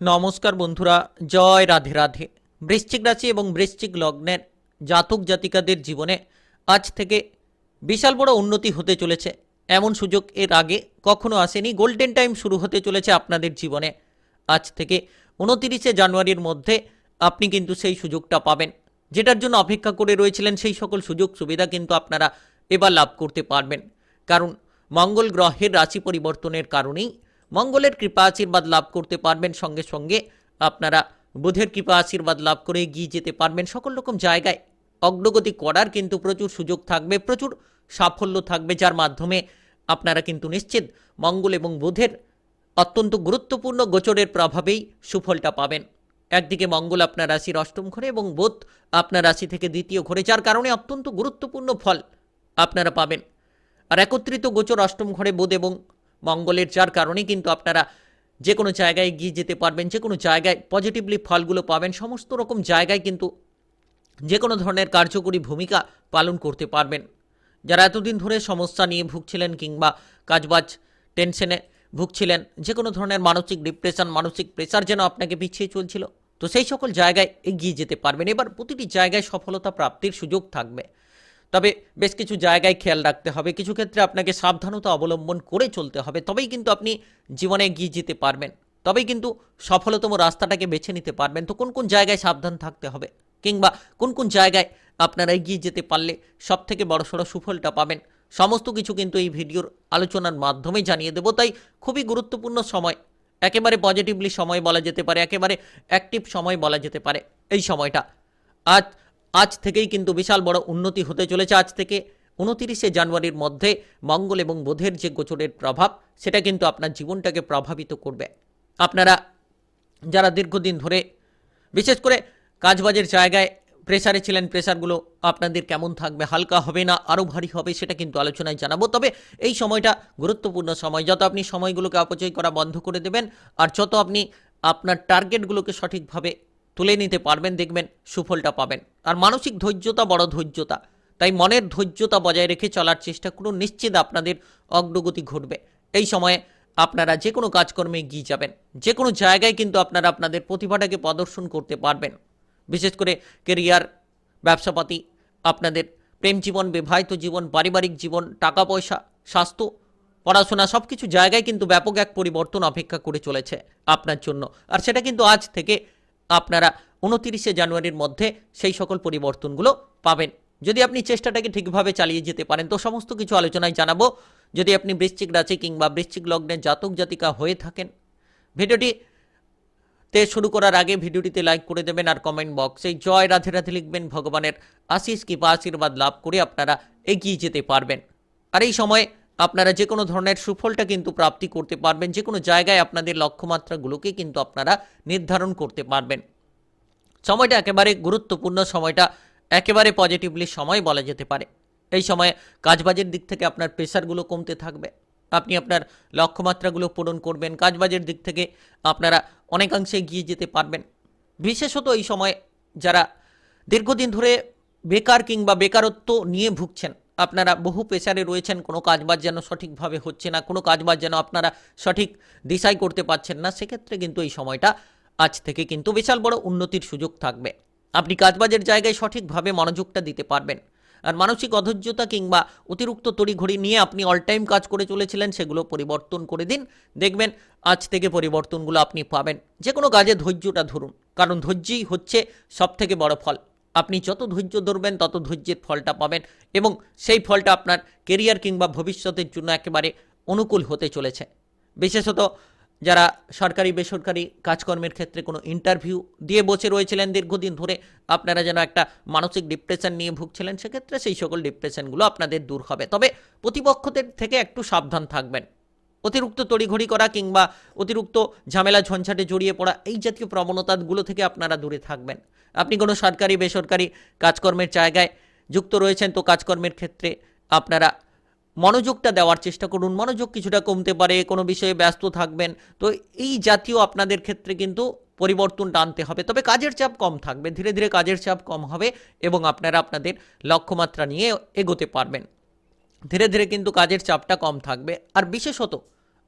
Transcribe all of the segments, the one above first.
নমস্কার বন্ধুরা, জয় রাধে রাধে। বৃশ্চিক রাশি এবং বৃশ্চিক লগ্নের জাতক জাতিকাদের জীবনে আজ থেকে বিশাল বড় উন্নতি হতে চলেছে। এমন সুযোগ এর আগে কখনো আসেনি, গোল্ডেন টাইম শুরু হতে চলেছে আপনাদের জীবনে। আজ থেকে উনতিরিশে জানুয়ারির মধ্যে আপনি কিন্তু সেই সুযোগটা পাবেন, যেটার জন্য অপেক্ষা করে রয়েছিলেন সেই সকল সুযোগ সুবিধা কিন্তু আপনারা এবার লাভ করতে পারবেন। কারণ মঙ্গল গ্রহের রাশি পরিবর্তনের কারণেই মঙ্গলের কৃপা আশীর্বাদ লাভ করতে পারবেন। সঙ্গে সঙ্গে আপনারা বুধের কৃপা আশীর্বাদ লাভ করে এগিয়ে যেতে পারবেন। সকল রকম জায়গায় অগ্রগতি করার কিন্তু প্রচুর সুযোগ থাকবে, প্রচুর সাফল্য থাকবে, যার মাধ্যমে আপনারা কিন্তু নিশ্চিত মঙ্গল এবং বুধের অত্যন্ত গুরুত্বপূর্ণ গোচরের প্রভাবেই সুফলটা পাবেন। একদিকে মঙ্গল আপনার রাশির অষ্টম ঘরে এবং বুধ আপনার রাশি থেকে দ্বিতীয় ঘরে, যার কারণে অত্যন্ত গুরুত্বপূর্ণ ফল আপনারা পাবেন। আর একত্রিত গোচর অষ্টম ঘরে বুধ এবং মঙ্গলের যার কারণে কিন্তু আপনারা যে কোনো জায়গায় গিয়ে যেতে পারবেন, যে কোনো জায়গায় পজিটিভলি ফলগুলো পাবেন, সমস্ত রকম জায়গায় কিন্তু যে কোনো ধরনের কার্যকরী ভূমিকা পালন করতে পারবেন। যারা এতদিন ধরে সমস্যা নিয়ে ভুগছিলেন কিংবা কাজবাজ টেনশনে ভুগছিলেন, যে কোনো ধরনের মানসিক ডিপ্রেশন মানসিক প্রেসার যেন আপনাকে পিছিয়ে চলছিল, তো সেই সকল জায়গায় এগিয়ে যেতে পারবেন। এবার প্রতিটি জায়গায় সফলতা প্রাপ্তির সুযোগ থাকবে। তবে বেশ কিছু জায়গায় খেয়াল রাখতে হবে। কিছু ক্ষেত্রে আপনাকে সাবধানতা অবলম্বন করে চলতে হবে। তবেই কিন্তু আপনি জীবনে এগিয়ে যেতে পারবেন। তবেই কিন্তু সফলতম রাস্তাটাকে বেছে নিতে পারবেন। তো কোন কোন জায়গায় সাবধান থাকতে হবে? কিংবা কোন কোন জায়গায় আপনারা এগিয়ে যেতে পারলে সব থেকে বড়সড় সুফলটা পাবেন? সমস্ত কিছু কিন্তু এই ভিডিওর আলোচনার মাধ্যমে জানিয়ে দেবো। তাই খুবই গুরুত্বপূর্ণ সময়। একেবারে পজিটিভলি সময় বলা যেতে পারে, একেবারে অ্যাক্টিভ সময় বলা যেতে পারে। এই সময়টা। আজ আজ থেকেই কিন্তু বিশাল বড় উন্নতি হতে চলেছে আজ থেকে। উনতিরিশে জানুয়ারির মধ্যে মঙ্গল এবং বোধের যে গোচরের প্রভাব, সেটা কিন্তু আপনার জীবনটাকে প্রভাবিত করবে। আপনারা যারা দীর্ঘদিন ধরে, বিশেষ করে কাজবাজের জায়গায় প্রেসারে ছিলেন প্রেসারগুলো আপনাদের কেমন থাকবে, হালকা হবে না আরও ভারী হবে, সেটা কিন্তু আলোচনায় জানাব। তবে এই সময়টা গুরুত্বপূর্ণ সময়। যত আপনি সময়গুলোকে অপচয় করা বন্ধ করে দেবেন, আর যত আপনি আপনার টার্গেটগুলোকে সঠিকভাবে তুলে নিতে পারবেন, দেখবেন সুফলটা পাবেন। আর মানসিক ধৈর্যতা বড় ধৈর্যতা। তাই মনের ধৈর্যতা বজায় রেখে চলার চেষ্টা করুন, নিশ্চিত আপনাদের অগ্রগতি ঘটবে। এই সময়ে আপনারা যে কোনো কাজকর্মে এগিয়ে যাবেন। যে কোনো জায়গায় কিন্তু আপনারা আপনাদের প্রতিভাটাকে প্রদর্শন করতে পারবেন। বিশেষ করে কেরিয়ার, ব্যবসাপাতি, আপনাদের প্রেম জীবন, বিবাহিত জীবন, পারিবারিক জীবন, টাকা পয়সা, স্বাস্থ্য, পড়াশোনা সব কিছু জায়গায় কিন্তু ব্যাপক এক পরিবর্তন অপেক্ষা করে চলেছে আপনার জন্য। আর সেটা কিন্তু আজ থেকে আপনারা উনতিরিশে জানুয়ারির মধ্যে সেই সকল পরিবর্তনগুলো পাবেন। যদি আপনি চেষ্টাটাকে ঠিকভাবে চালিয়ে যেতে পারেন, তো সমস্ত কিছু আলোচনায় জানাব। যদি আপনি বৃশ্চিক রাশি কিংবা বৃশ্চিক লগ্নের জাতক জাতিকা হয়ে থাকেন ভিডিওটি তে শুরু করার আগে ভিডিওটিতে লাইক করে দেবেন আর কমেন্ট বক্সে জয় রাধে রাধে লিখবেন। ভগবানের আশিস কৃপা, আশীর্বাদ লাভ করে আপনারা এগিয়ে যেতে পারবেন। আর এই সময়ে আপনারা যে কোনো ধরনের সুফলটা কিন্তু প্রাপ্তি করতে পারবেন, যে কোনো জায়গায় আপনাদের লক্ষ্যমাত্রাগুলোকে কিন্তু আপনারা নির্ধারণ করতে পারবেন। সময়টা একেবারে গুরুত্বপূর্ণ, সময়টা একেবারে পজিটিভলি সময় বলা যেতে পারে। এই সময়ে কাজবাজের দিক থেকে আপনার প্রেশারগুলো কমতে থাকবে। আপনি আপনার লক্ষ্যমাত্রাগুলো পূরণ করবেন, কাজবাজের দিক থেকে আপনারা অনেকাংশে এগিয়ে যেতে পারবেন। বিশেষত এই সময় যারা দীর্ঘদিন ধরে বেকার কিংবা বেকারত্ব নিয়ে ভুগছেন আপনারা বহু পেশারে রয়েছেন, কোনো কাজবাজ যেন সঠিকভাবে হচ্ছে না, কোনো কাজবাজ যেন আপনারা সঠিক দিশাই করতে পারছেন না, সেক্ষেত্রে কিন্তু এই সময়টা আজ থেকে কিন্তু বিশাল বড় উন্নতির সুযোগ থাকবে। আপনি কাজবাজের জায়গায় সঠিকভাবে মনোযোগটা দিতে পারবেন। আর মানসিক অধৈর্যতা কিংবা অতিরিক্ত তড়িঘড়ি নিয়ে আপনি অল টাইম কাজ করে চলেছিলেন, সেগুলো পরিবর্তন করে দিন। দেখবেন আজ থেকে পরিবর্তনগুলো আপনি পাবেন। যে কোনো কাজে ধৈর্যটা ধরুন, কারণ ধৈর্যই হচ্ছে সব থেকে বড় ফল। আপনি যত ধৈর্য ধরবেন, তত ধৈর্যের ফলটা পাবেন এবং সেই ফলটা আপনার কেরিয়ার কিংবা ভবিষ্যতের জন্য একেবারে অনুকূল হতে চলেছে। বিশেষত যারা সরকারি, বেসরকারি কাজকর্মের ক্ষেত্রে কোনো ইন্টারভিউ দিয়ে বসে রয়েছিলেন দীর্ঘদিন ধরে, আপনারা যেন একটা মানসিক ডিপ্রেশন নিয়ে ভুগছিলেন, সেক্ষেত্রে সেই সকল ডিপ্রেশনগুলো আপনাদের দূর হবে। তবে প্রতিপক্ষদের থেকে একটু সাবধান থাকবেন। অতিরিক্ত তড়িঘড়ি করা কিংবা অতিরিক্ত ঝামেলা, ঝঞ্ঝাটে জড়িয়ে পড়া এই জাতীয় প্রবণতাগুলো থেকে আপনারা দূরে থাকবেন। আপনি কোনো সরকারি, বেসরকারি কাজকর্মের জায়গায় যুক্ত রয়েছেন, তো কাজকর্মের ক্ষেত্রে আপনারা মনোযোগটা দেওয়ার চেষ্টা করুন। মনোযোগ কিছুটা কমতে পারে, কোনো বিষয়ে ব্যস্ত থাকবেন, তো এই জাতীয় আপনাদের ক্ষেত্রে কিন্তু পরিবর্তনটা আনতে হবে। তবে কাজের চাপ কম থাকবে, ধীরে ধীরে কাজের চাপ কম হবে এবং আপনারা আপনাদের লক্ষ্যমাত্রা নিয়ে এগোতে পারবেন। ধীরে ধীরে কিন্তু কাজের চাপটা কম থাকবে। আর বিশেষত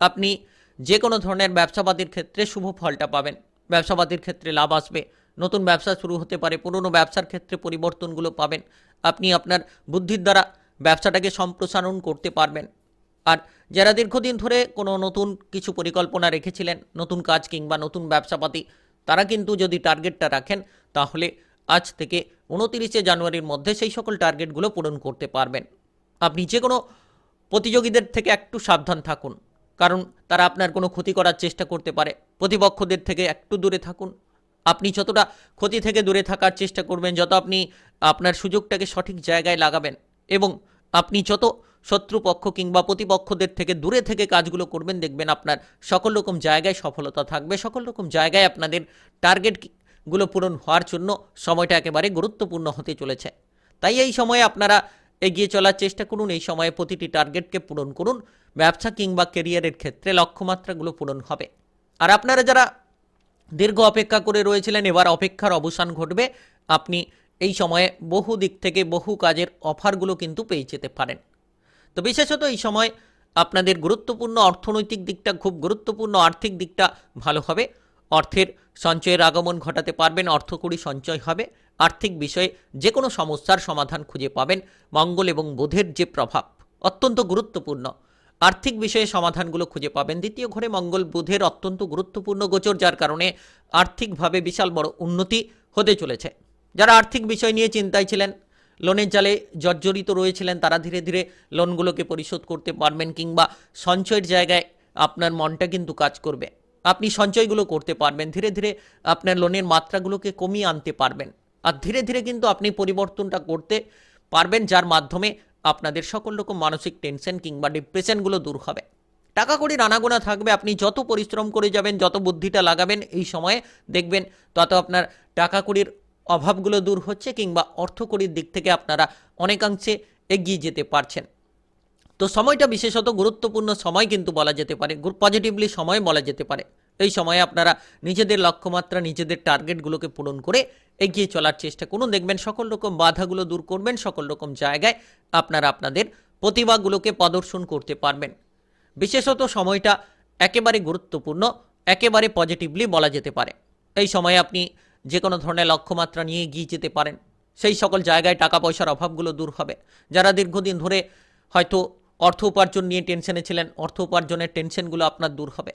আপনি যে কোনো ধরনের ব্যবসাপাতির ক্ষেত্রে শুভ ফলটা পাবেন। ব্যবসাপাতির ক্ষেত্রে লাভ আসবে। নতুন ব্যবসা শুরু হতে পারে, পুরনো ব্যবসার ক্ষেত্রে পরিবর্তনগুলো পাবেন। আপনি আপনার বুদ্ধির দ্বারা ব্যবসাটাকে সম্প্রসারণ করতে পারবেন। আর যারা দীর্ঘদিন ধরে কোনো নতুন কিছু পরিকল্পনা রেখেছিলেন, নতুন কাজ কিংবা নতুন ব্যবসাপাতি, তারা কিন্তু যদি টার্গেটটা রাখেন, তাহলে আজ থেকে উনতিরিশে জানুয়ারির মধ্যে সেই সকল টার্গেটগুলো পূরণ করতে পারবেন। আপনি যে কোনো প্রতিযোগীদের থেকে একটু সাবধান থাকুন, কারণ তারা আপনার কোনো ক্ষতি করার চেষ্টা করতে পারে। প্রতিপক্ষদের থেকে একটু দূরে থাকুন। আপনি যতটা ক্ষতি থেকে দূরে থাকার চেষ্টা করবেন, যত আপনি আপনার সুযোগটাকে সঠিক জায়গায় লাগাবেন এবং আপনি যত শত্রুপক্ষ কিংবা প্রতিপক্ষদের থেকে দূরে থেকে কাজগুলো করবেন, দেখবেন আপনার সকল রকম জায়গায় সফলতা থাকবে। সকল রকম জায়গায় আপনাদের টার্গেটগুলো পূরণ হওয়ার জন্য সময়টা একেবারে গুরুত্বপূর্ণ হতে চলেছে। তাই এই সময়ে আপনারা এগিয়ে চলার চেষ্টা করুন, এই সময়ে প্রতিটি টার্গেটকে পূরণ করুন। ব্যবসা কিংবা কেরিয়ারের ক্ষেত্রে লক্ষ্যমাত্রাগুলো পূরণ হবে। আর আপনারা যারা দীর্ঘ অপেক্ষা করে রয়েছিলেন, এবার অপেক্ষার অবসান ঘটবে। আপনি এই সময়ে বহু দিক থেকে বহু কাজের অফারগুলো কিন্তু পেয়ে যেতে পারেন। তো বিশেষত এই সময় আপনাদের গুরুত্বপূর্ণ অর্থনৈতিক দিকটা খুব গুরুত্বপূর্ণ, আর্থিক দিকটা ভালো হবে। অর্থের সঞ্চয়ের আগমন ঘটাতে পারবেন, অর্থকড়ি সঞ্চয় হবে। আর্থিক বিষয়ে যে কোনো সমস্যার সমাধান খুঁজে পাবেন। মঙ্গল এবং বুধের যে প্রভাব, অত্যন্ত গুরুত্বপূর্ণ। আর্থিক বিষয়ে সমাধানগুলো খুঁজে পাবেন। দ্বিতীয় ঘরে মঙ্গল বুধের অত্যন্ত গুরুত্বপূর্ণ গোচর, যার কারণে আর্থিকভাবে বিশাল বড় উন্নতি হতে চলেছে। যারা আর্থিক বিষয় নিয়ে চিন্তায় ছিলেন, লোনের জালে জর্জরিত রয়েছিলেন, তারা ধীরে ধীরে লোনগুলোকে পরিশোধ করতে পারবেন কিংবা সঞ্চয়ের জায়গায় আপনার মনটা কিন্তু কাজ করবে। আপনি সঞ্চয়গুলো করতে পারবেন, ধীরে ধীরে আপনার লোনের মাত্রাগুলোকে কমিয়ে আনতে পারবেন। আর ধীরে ধীরে কিন্তু আপনি পরিবর্তনটা করতে পারবেন, যার মাধ্যমে আপনাদের সকল রকম মানসিক টেনশন কিংবা ডিপ্রেশনগুলো দূর হবে। টাকা কড়ি রানাগোনা থাকবে, আপনি যত পরিশ্রম করে যাবেন, যত বুদ্ধিটা লাগাবেন, এই সময়ে দেখবেন তত আপনার টাকা কড়ির অভাবগুলো দূর হচ্ছে কিংবা অর্থকড়ির দিক থেকে আপনারা অনেকাংশে এগিয়ে যেতে পারছেন। তো সময়টা বিশেষত গুরুত্বপূর্ণ সময় কিন্তু বলা যেতে পারে পজিটিভলি সময় বলা যেতে পারে। এই সময়ে আপনারা নিজেদের লক্ষ্যমাত্রা, নিজেদের টার্গেটগুলোকে পূরণ করে এগিয়ে চলার চেষ্টা করুন। দেখবেন সকল রকম বাধাগুলো দূর করবেন, সকল রকম জায়গায় আপনারা আপনাদের প্রতিভাগুলোকে প্রদর্শন করতে পারবেন। বিশেষত সময়টা একেবারে গুরুত্বপূর্ণ, একেবারে পজিটিভলি বলা যেতে পারে। এই সময়ে আপনি যে কোনো ধরনের লক্ষ্যমাত্রা নিয়ে এগিয়ে যেতে পারেন। সেই সকল জায়গায় টাকা পয়সার অভাবগুলো দূর হবে। যারা দীর্ঘদিন ধরে হয়তো অর্থ উপার্জন নিয়ে টেনশনে ছিলেন, অর্থ উপার্জনের টেনশনগুলো আপনার দূর হবে।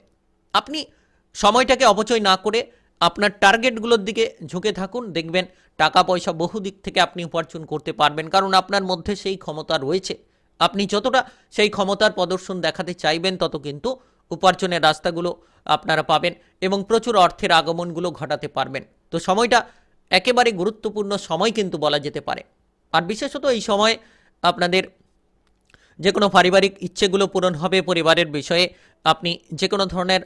আপনি সময়টাকে অপচয় না করে আপনার টার্গেটগুলোর দিকে ঝুঁকে থাকুন। দেখবেন টাকা পয়সা বহু দিক থেকে আপনি উপার্জন করতে পারবেন, কারণ আপনার মধ্যে সেই ক্ষমতা রয়েছে। আপনি যতটা সেই ক্ষমতার প্রদর্শন দেখাতে চাইবেন, তত কিন্তু উপার্জনের রাস্তাগুলো আপনারা পাবেন এবং প্রচুর অর্থের আগমনগুলো ঘটাতে পারবেন। তো সময়টা একেবারে গুরুত্বপূর্ণ সময় কিন্তু বলা যেতে পারে। আর বিশেষত এই সময় আপনাদের যে কোনো পারিবারিক ইচ্ছেগুলো পূরণ হবে, পরিবারের বিষয়ে আপনি যে কোনো ধরনের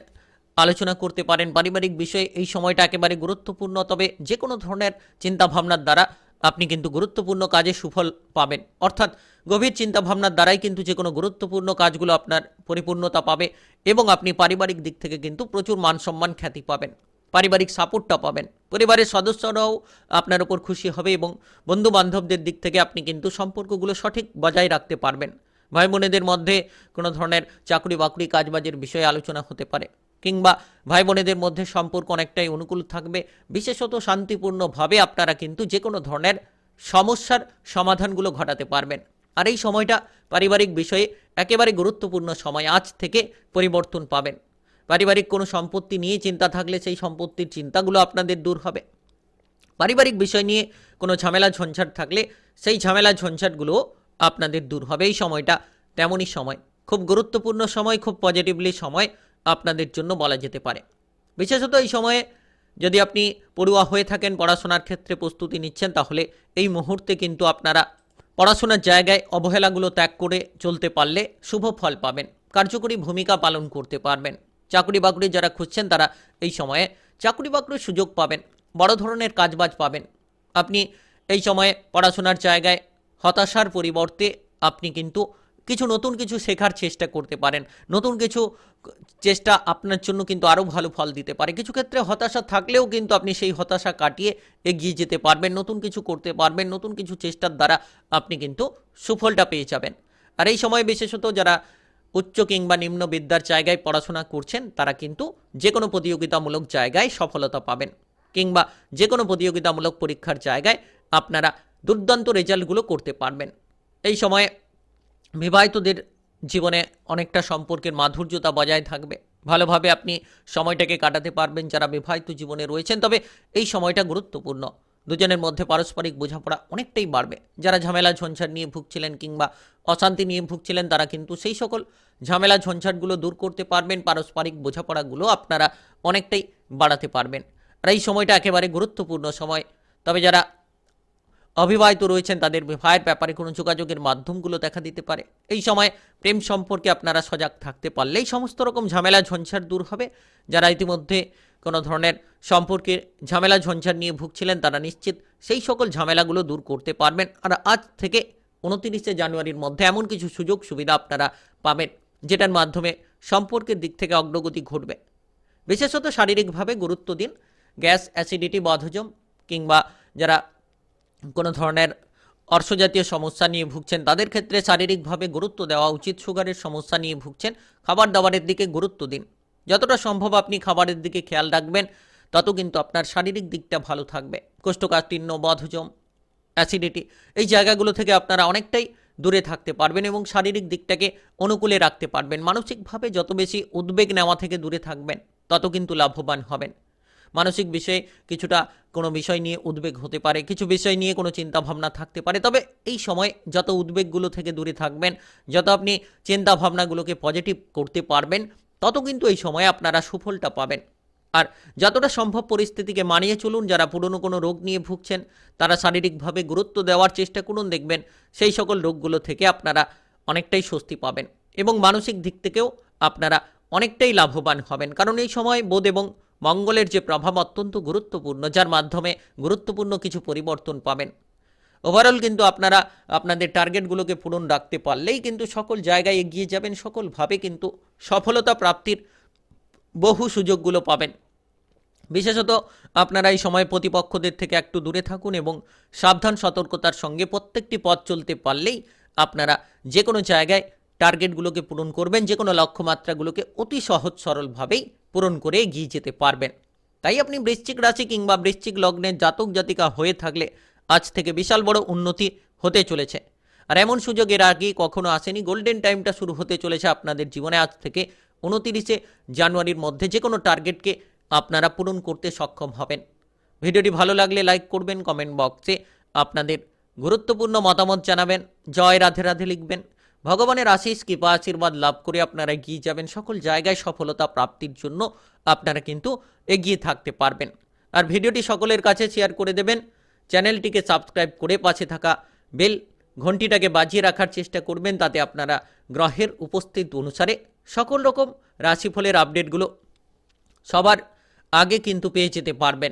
আলোচনা করতে পারেন। পারিবারিক বিষয়ে এই সময়টা একেবারে গুরুত্বপূর্ণ, তবে যে কোনো ধরনের চিন্তাভাবনার দ্বারা আপনি কিন্তু গুরুত্বপূর্ণ কাজে সুফল পাবেন। অর্থাৎ গভীর চিন্তাভাবনার দ্বারাই কিন্তু যে কোনো গুরুত্বপূর্ণ কাজগুলো আপনার পরিপূর্ণতা পাবে এবং আপনি পারিবারিক দিক থেকে কিন্তু প্রচুর মান সম্মান খ্যাতি পাবেন, পারিবারিক সাপোর্টটা পাবেন। পরিবারের সদস্যরাও আপনার উপর খুশি হবে এবং বন্ধু বান্ধবদের দিক থেকে আপনি কিন্তু সম্পর্কগুলো সঠিক বজায় রাখতে পারবেন। ভাই বোনেদের মধ্যে কোনো ধরনের চাকরি বাকরি কাজবাজের বিষয়ে আলোচনা হতে পারে। কিংবা ভাই বোনেদের মধ্যে সম্পর্ক অনেকটাই অনুকূল থাকবে। বিশেষত শান্তিপূর্ণভাবে আপনারা কিন্তু যে কোনো ধরনের সমস্যার সমাধানগুলো ঘটাতে পারবেন। আর এই সময়টা পারিবারিক বিষয়ে একেবারে গুরুত্বপূর্ণ সময় আজ থেকে পরিবর্তন পাবেন। পারিবারিক কোনো সম্পত্তি নিয়ে চিন্তা থাকলে সেই সম্পত্তির চিন্তাগুলো আপনাদের দূর হবে। পারিবারিক বিষয় নিয়ে কোনো ঝামেলা ঝঞ্ঝাট থাকলে সেই ঝামেলা ঝঞ্ঝাটগুলো আপনাদের দূর হবে। এই সময়টা তেমনই সময়। খুব গুরুত্বপূর্ণ সময়, খুব পজিটিভলি সময়। আপনাদের জন্য বলা যেতে পারে। বিশেষত এই সময়ে যদি আপনি পড়ুয়া হয়ে থাকেন, পড়াশোনার ক্ষেত্রে প্রস্তুতি নিচ্ছেন, তাহলে এই মুহূর্তে কিন্তু আপনারা পড়াশোনার জায়গায় অবহেলাগুলো ত্যাগ করে চলতে পারলে শুভ ফল পাবেন, কার্যকরী ভূমিকা পালন করতে পারবেন। চাকরি বাকরি যারা খুঁজছেন, তারা এই সময়ে চাকরি বাকরির সুযোগ পাবেন, বড় ধরনের কাজবাজ পাবেন। আপনি এই সময়ে পড়াশোনার জায়গায় হতাশার পরিবর্তে আপনি কিন্তু কিছু নতুন কিছু শেখার চেষ্টা করতে পারেন। নতুন কিছু চেষ্টা আপনার জন্য কিন্তু আরও ভালো ফল দিতে পারে। কিছু ক্ষেত্রে হতাশা থাকলেও কিন্তু আপনি সেই হতাশা কাটিয়ে এগিয়ে যেতে পারবেন, নতুন কিছু করতে পারবেন, নতুন কিছু চেষ্টার দ্বারা আপনি কিন্তু সুফলটা পেয়ে যাবেন। আর এই সময় বিশেষত যারা উচ্চ কিংবা নিম্ন বিদ্যার জায়গায় পড়াশোনা করছেন, তারা কিন্তু যে কোনো প্রতিযোগিতামূলক জায়গায় সফলতা পাবেন কিংবা যে কোনো প্রতিযোগিতামূলক পরীক্ষার জায়গায় আপনারা দুর্দান্ত রেজাল্টগুলো করতে পারবেন। এই সময়ে বিবাহিতদের জীবনে অনেকটা সম্পর্কের মাধুর্যতা বজায় থাকবে। ভালোভাবে আপনি সময়টাকে কাটাতে পারবেন যারা বিবাহিত জীবনে রয়েছেন, তবে এই সময়টা গুরুত্বপূর্ণ। দুজনের মধ্যে পারস্পরিক বোঝাপড়া অনেকটাই বাড়বে। যারা ঝামেলা ঝঞ্ঝাট নিয়ে ভুগছিলেন কিংবা অশান্তি নিয়ে ভুগছিলেন, তারা কিন্তু সেই সকল ঝামেলা ঝঞ্ঝাটগুলো দূর করতে পারবেন। পারস্পরিক বোঝাপড়াগুলো আপনারা অনেকটাই বাড়াতে পারবেন। আর এই সময়টা একেবারে গুরুত্বপূর্ণ সময়। তবে যারা অবিবাহিত রয়েছেন, তাদের বিবাহের ব্যাপারে কোনো যোগাযোগের মাধ্যমগুলো দেখা দিতে পারে। এই সময় প্রেম সম্পর্কে আপনারা সজাগ থাকতে পারলেই সমস্ত রকম ঝামেলা ঝঞ্ঝাট দূর হবে। যারা ইতিমধ্যে কোনো ধরনের সম্পর্কে ঝামেলা ঝঞ্ঝাট নিয়ে ভুগছিলেন, তারা নিশ্চিত সেই সকল ঝামেলাগুলো দূর করতে পারবেন। আর আজ থেকে উনতিরিশে জানুয়ারির মধ্যে এমন কিছু সুযোগ সুবিধা আপনারা পাবেন, যেটার মাধ্যমে সম্পর্কের দিক থেকে অগ্রগতি ঘটবে। বিশেষত শারীরিকভাবে গুরুত্ব দিন। গ্যাস, অ্যাসিডিটি বদহজম কিংবা যারা কোনো ধরনের অর্শজাতীয় সমস্যা নিয়ে ভুগছেন, তাদের ক্ষেত্রে শারীরিকভাবে গুরুত্ব দেওয়া উচিত। সুগারের সমস্যা নিয়ে ভুগছেন। খাবার দাবারের দিকে গুরুত্ব দিন। যতটা সম্ভব আপনি খাবারের দিকে খেয়াল রাখবেন, তত কিন্তু আপনার শারীরিক দিকটা ভালো থাকবে। কোষ্ঠকাঠিন্য, বদহজম, অ্যাসিডিটি, এই জায়গাগুলো থেকে আপনারা অনেকটাই দূরে থাকতে পারবেন এবং শারীরিক দিকটাকে অনুকূলে রাখতে পারবেন। মানসিকভাবে যত বেশি উদ্বেগ নেওয়া থেকে দূরে থাকবেন, তত কিন্তু লাভবান হবেন। মানসিক বিষয়ে কিছুটা কোনো বিষয় নিয়ে উদ্বেগ হতে পারে, কিছু বিষয় নিয়ে কোনো চিন্তা ভাবনা থাকতে পারে। তবে এই সময় যত উদ্বেগগুলো থেকে দূরে থাকবেন, যত আপনি চিন্তা ভাবনাগুলোকে পজিটিভ করতে পারবেন, তত কিন্তু এই সময়ে আপনারা সুফলটা পাবেন। আর যতটা সম্ভব পরিস্থিতিকে মানিয়ে চলুন, যারা পুরনো কোনো রোগ নিয়ে ভুগছেন, তারা শারীরিকভাবে গুরুত্ব দেওয়ার চেষ্টা করুন, দেখবেন সেই সকল রোগগুলো থেকে আপনারা অনেকটাই স্বস্তি পাবেন এবং মানসিক দিক থেকেও আপনারা অনেকটাই লাভবান হবেন। কারণ এই সময় বোধ এবং মঙ্গলের যে প্রভাব অত্যন্ত গুরুত্বপূর্ণ, যার মাধ্যমে গুরুত্বপূর্ণ কিছু পরিবর্তন পাবেন। ওভারঅল কিন্তু আপনারা, আপনাদের টার্গেটগুলোকে পূরণ রাখতে পারলেই কিন্তু সকল জায়গায় এগিয়ে যাবেন, সকলভাবে কিন্তু সফলতা প্রাপ্তির বহু সুযোগগুলো পাবেন। বিশেষত আপনারা এই সময় প্রতিপক্ষদের থেকে একটু দূরে থাকুন এবং সাবধান সতর্কতার সঙ্গে প্রত্যেকটি পথ চলতে পারলেই আপনারা যে কোনো জায়গায় টার্গেটগুলোকে পূরণ করবেন যে কোনো লক্ষ্যমাত্রাগুলোকে অতি সহজ সরলভাবেই পূরণ করে এগিয়ে যেতে পারবেন। তাই আপনি বৃশ্চিক রাশি কিংবা বৃশ্চিক লগ্নের জাতক জাতিকা হয়ে থাকলে আজ থেকে বিশাল বড় উন্নতি হতে চলেছে। আর এমন সুযোগ এর আগে কখনো আসেনি, গোল্ডেন টাইমটা শুরু হতে চলেছে আপনাদের জীবনে আজ থেকে উনতিরিশে জানুয়ারির মধ্যে যে কোনো টার্গেটকে আপনারা পূরণ করতে সক্ষম হবেন। ভিডিওটি ভালো লাগলে লাইক করবেন, কমেন্ট বক্সে আপনাদের গুরুত্বপূর্ণ মতামত জানাবেন। জয় রাধে রাধে লিখবেন। ভগবানের আশিস কৃপা, আশীর্বাদ লাভ করে আপনারা এগিয়ে যাবেন। সকল জায়গায় সফলতা প্রাপ্তির জন্য আপনারা কিন্তু এগিয়ে থাকতে পারবেন। আর ভিডিওটি সকলের কাছে শেয়ার করে দেবেন। চ্যানেলটিকে সাবস্ক্রাইব করে পাশে থাকা বেল ঘন্টিটাকে বাজিয়ে রাখার চেষ্টা করবেন, তাতে আপনারা গ্রহের উপস্থিত অনুসারে সকল রকম রাশিফলের আপডেটগুলো সবার আগে কিন্তু পেয়ে যেতে পারবেন।